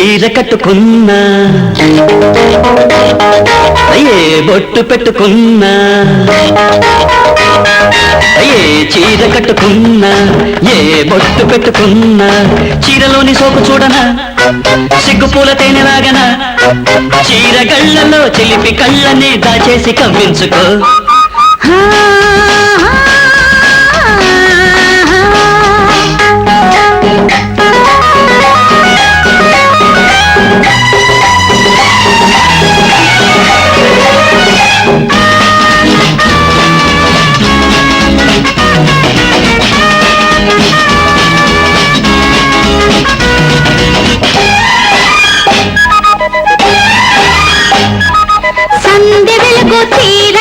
చీర కట్టుకున్నా. అయ్యే బొట్టు పెట్టుకున్నా. అయ్యే చీర కట్టుకున్నా. ఏ బొట్టు పెట్టుకున్నా. చీరలోని సోకు చూడనా? సిగ్గుపూల తేనెలాగనా చీర గళ్ళలో చిలిపి కళ్ళని దాచేసి కవ్వించుకో.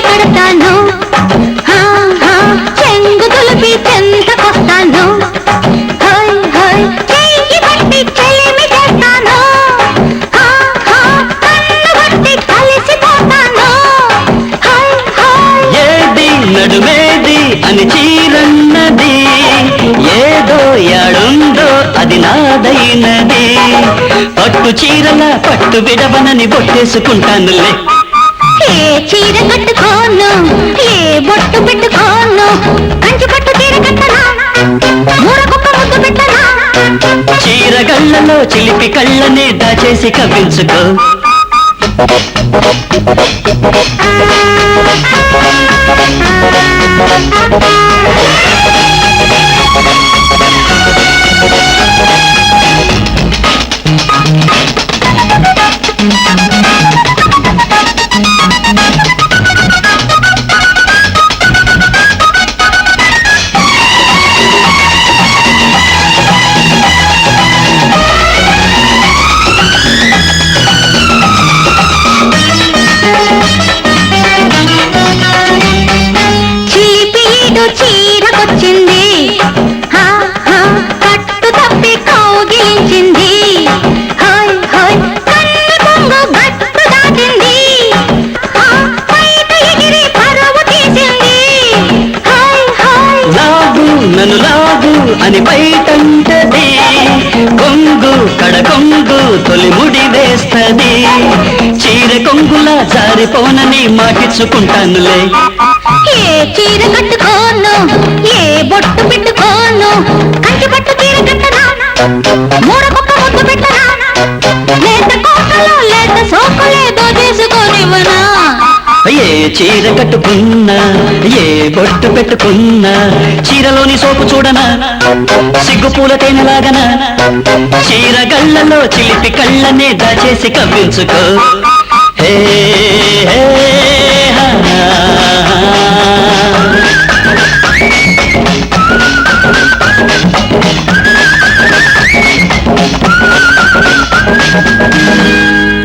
పడతాను. హోయ్, హోయ్. ఏది నడుమేది అని చీరన్నది. ఏదో యాడుందో అది నాదైనది. పట్టు చీరల పట్టు విడవనని బొట్టేసుకుంటానులే. ఏ చీర కట్టుకోను ఏ బొట్టు పెట్టుకోను కంచి పట్టు చీర కట్టనా ముద్దు పెట్టనా చీర గళ్ళలో చిలిపి కళ్ళని దాచేసి కవ్వించుకో చిలిపీడు నన్ను లాగు అని బయటంటది. కొంగు కడ కొంగు తొలి ముడి వేస్తది. చీర కొంగులా జారిపోనని మాటిచ్చుకుంటానులే. ఏ చీర కట్టుకోను ఏ బొట్టు పెట్టుకోను కంచి పట్టు చీర కట్టనా? చీర కట్టుకున్నా ఏ బొట్టు పెట్టుకున్నా చీరలోని సోపు చూడనా? సిగ్గుపూల తేనెలాగనా చీర గళ్ళలో చిలిపి కళ్ళనే దాచేసి కవ్వించుకో.